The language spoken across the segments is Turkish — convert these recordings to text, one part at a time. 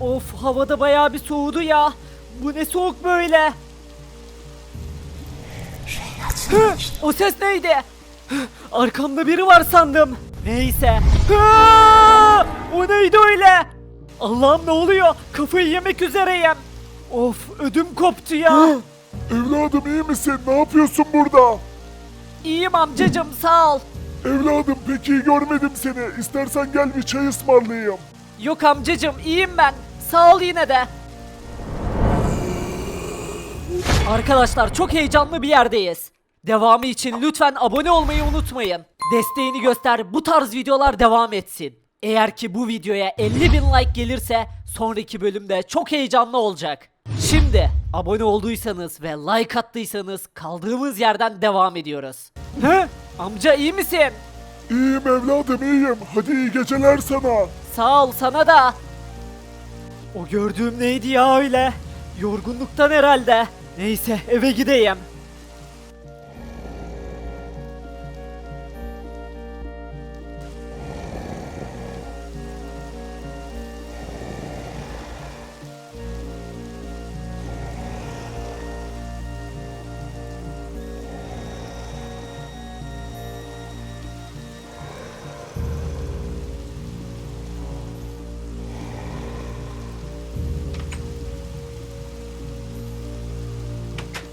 Of havada bayağı bir soğudu ya. Bu ne soğuk böyle? Hı, o ses neydi? Hı, Arkamda biri var sandım. Neyse. Hı, o neydi öyle? Allah'ım ne oluyor? Kafayı yemek üzereyim. Of ödüm koptu ya. Evladım iyi misin? Ne yapıyorsun burada? İyiyim amcacım sağ ol. Evladım pek iyi görmedim seni. İstersen gel bir çay ısmarlayayım. Yok amcacım iyiyim ben. Sağ ol yine de. Arkadaşlar çok heyecanlı bir yerdeyiz. Devamı için lütfen abone olmayı unutmayın. Desteğini göster bu tarz videolar devam etsin. Eğer ki bu videoya 50 bin like gelirse sonraki bölümde çok heyecanlı olacak. Şimdi abone olduysanız ve like attıysanız kaldığımız yerden devam ediyoruz. He? Amca iyi misin? İyiyim evladım iyiyim. Hadi iyi geceler sana. Sağ ol sana da. O gördüğüm neydi ya öyle? Yorgunluktan herhalde. Neyse eve gideyim.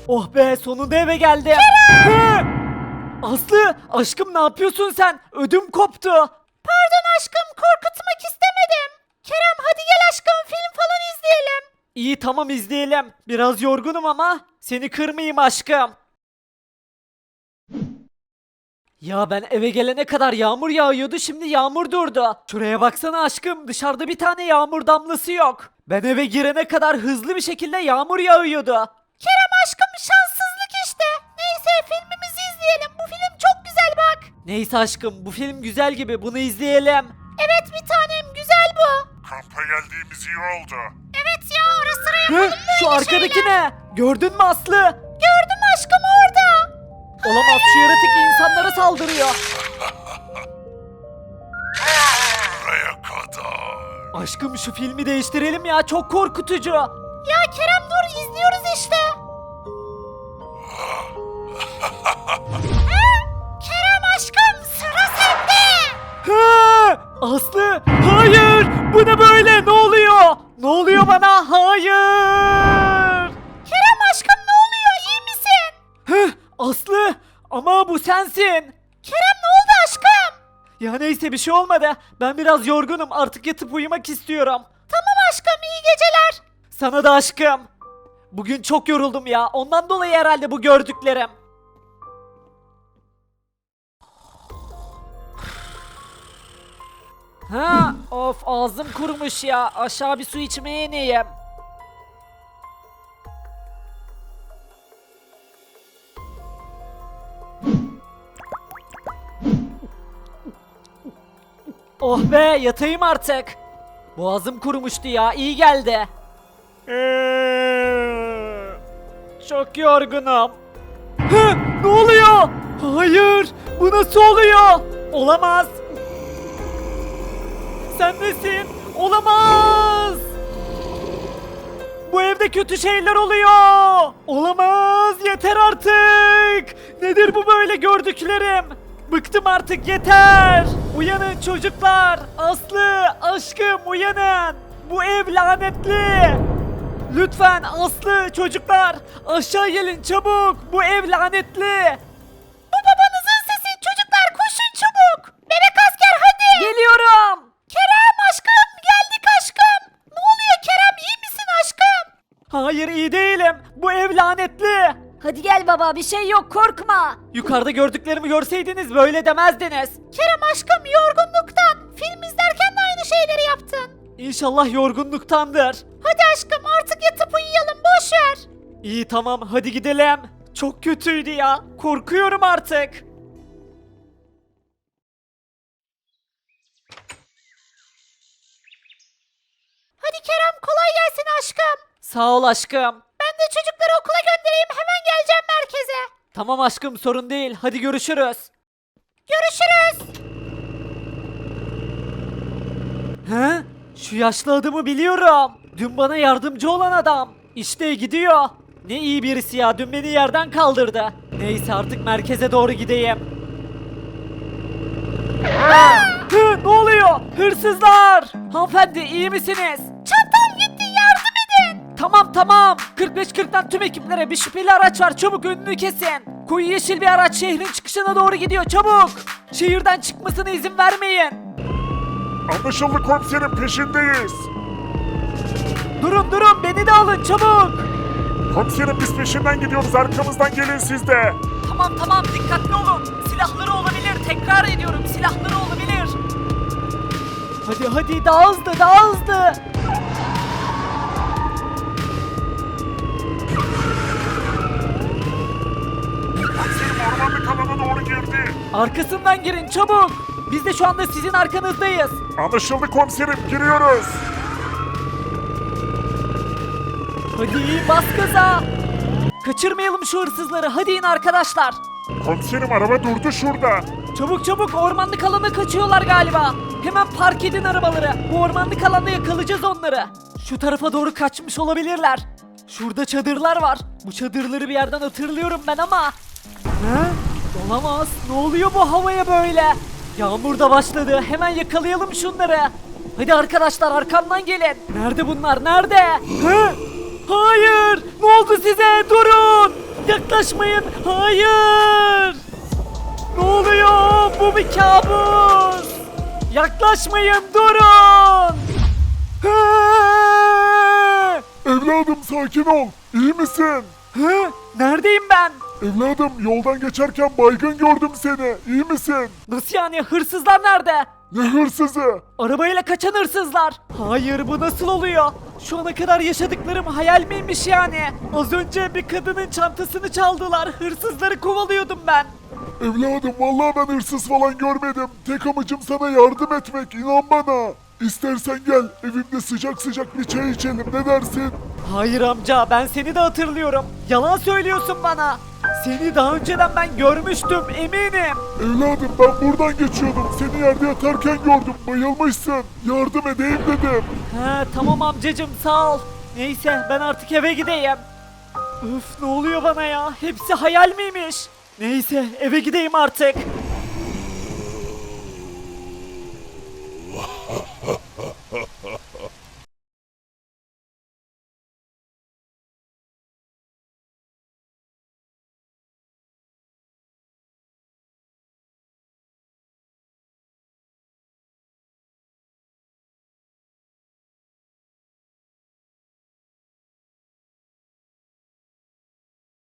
Oh be sonunda eve geldim. Hı! Aslı aşkım ne yapıyorsun sen? Ödüm koptu. Pardon aşkım korkutmak istemedim. Kerem hadi gel aşkım film falan izleyelim. İyi tamam izleyelim. Biraz yorgunum ama seni kırmayayım aşkım. Ya ben eve gelene kadar yağmur yağıyordu şimdi yağmur durdu. Şuraya baksana aşkım dışarıda bir tane yağmur damlası yok. Ben eve girene kadar hızlı bir şekilde yağmur yağıyordu. Neyse aşkım bu film güzel gibi bunu izleyelim. Evet bir tanem güzel bu. Kampa geldiğimiz iyi oldu. Evet ya ara sıra yapalım Şu arkadaki ne? Gördün mü Aslı? Gördüm aşkım orada. Olamaz şu yaratık insanlara saldırıyor. Buraya kadar. Aşkım şu filmi değiştirelim ya çok korkutucu. Ya Kerem dur izliyoruz işte. Sende. Aslı hayır bu ne böyle ne oluyor? Ne oluyor bana hayır. Kerem aşkım ne oluyor iyi misin? Hıh Aslı ama bu sensin. Kerem ne oldu aşkım? Ya neyse bir şey olmadı. Ben biraz yorgunum artık yatıp uyumak istiyorum. Tamam aşkım iyi geceler. Sana da aşkım. Bugün çok yoruldum ya ondan dolayı herhalde bu gördüklerim. Ha, of ağzım kurumuş ya. Aşağı bir su içmeye ineyim. Oh be yatayım artık. Boğazım kurumuştu ya iyi geldi. Çok yorgunum. Hı, ne oluyor? Hayır bu nasıl oluyor? Olamaz. Sen nesin? Olamaz. Bu evde kötü şeyler oluyor. Olamaz yeter artık. Nedir bu böyle gördüklerim? Bıktım artık yeter. Uyanın çocuklar. Aslı, aşkım uyanın. Bu ev lanetli. Lütfen Aslı çocuklar aşağı gelin çabuk. Bu ev lanetli. Hayır iyi değilim. Bu ev lanetli. Hadi gel baba bir şey yok korkma. Yukarıda gördüklerimi görseydiniz böyle demezdiniz. Kerem aşkım yorgunluktan. Film izlerken de aynı şeyleri yaptın. İnşallah yorgunluktandır. Hadi aşkım artık yatıp uyuyalım boş ver. İyi tamam hadi gidelim. Çok kötüydü ya. Korkuyorum artık. Hadi Kerem kolay gelsin aşkım. Sağ ol aşkım. Ben de çocukları okula göndereyim hemen geleceğim merkeze. Tamam aşkım sorun değil. Hadi görüşürüz. Görüşürüz. He? Şu yaşlı adamı biliyorum. Dün bana yardımcı olan adam. İşte gidiyor. Ne iyi birisi ya. Dün beni yerden kaldırdı. Neyse artık merkeze doğru gideyim. Hı, ne oluyor? Hırsızlar! Hanımefendi iyi misiniz? Tamam tamam. 45-40'tan tüm ekiplere bir şüpheli araç var. Çabuk önünü kesin. Koyu yeşil bir araç şehrin çıkışına doğru gidiyor. Çabuk. Şehirden çıkmasına izin vermeyin. Anlaşıldı komiserim peşindeyiz. Durun durun beni de alın çabuk. Komiserim biz peşinden gidiyoruz arkamızdan gelin siz de. Tamam tamam dikkatli olun. Silahları olabilir. Tekrar ediyorum silahları olabilir. Hadi hadi daha hızlı daha hızlı. Arkasından girin çabuk. Biz de şu anda sizin arkanızdayız. Anlaşıldı komiserim giriyoruz. Hadi bas gaza. Kaçırmayalım şu hırsızları. Hadi in arkadaşlar. Komiserim araba durdu şurada. Çabuk çabuk ormanlık alana kaçıyorlar galiba. Hemen park edin arabaları. Bu ormanlık alanda yakalayacağız onları. Şu tarafa doğru kaçmış olabilirler. Şurada çadırlar var. Bu çadırları bir yerden hatırlıyorum ben ama. He? Olamaz. Ne oluyor bu havaya böyle? Yağmur da başladı. Hemen yakalayalım şunları. Hadi arkadaşlar arkamdan gelin. Nerede bunlar? Nerede? He? Hayır! Ne oldu size? Durun! Yaklaşmayın! Hayır! Ne oluyor? Bu bir kabus. Yaklaşmayın durun. Hı! Evladım sakin ol. İyi misin? Hı? Neredeyim ben? Evladım yoldan geçerken baygın gördüm seni. İyi misin? Nasıl yani hırsızlar nerede? Ne hırsızı? Arabayla kaçan hırsızlar. Hayır bu nasıl oluyor? Şu ana kadar yaşadıklarım hayal miymiş yani? Az önce bir kadının çantasını çaldılar. Hırsızları kovalıyordum ben. Evladım vallahi ben hırsız falan görmedim. Tek amacım sana yardım etmek inan bana. İstersen gel evimde sıcak sıcak bir çay içelim ne dersin? Hayır amca ben seni de hatırlıyorum. Yalan söylüyorsun bana. Seni daha önceden ben görmüştüm eminim. Evladım ben buradan geçiyordum. Seni yerde yatarken gördüm. Bayılmışsın. Yardım edeyim dedim. He tamam amcacım sağ ol. Neyse ben artık eve gideyim. Öf ne oluyor bana ya? Hepsi hayal miymiş? Neyse eve gideyim artık.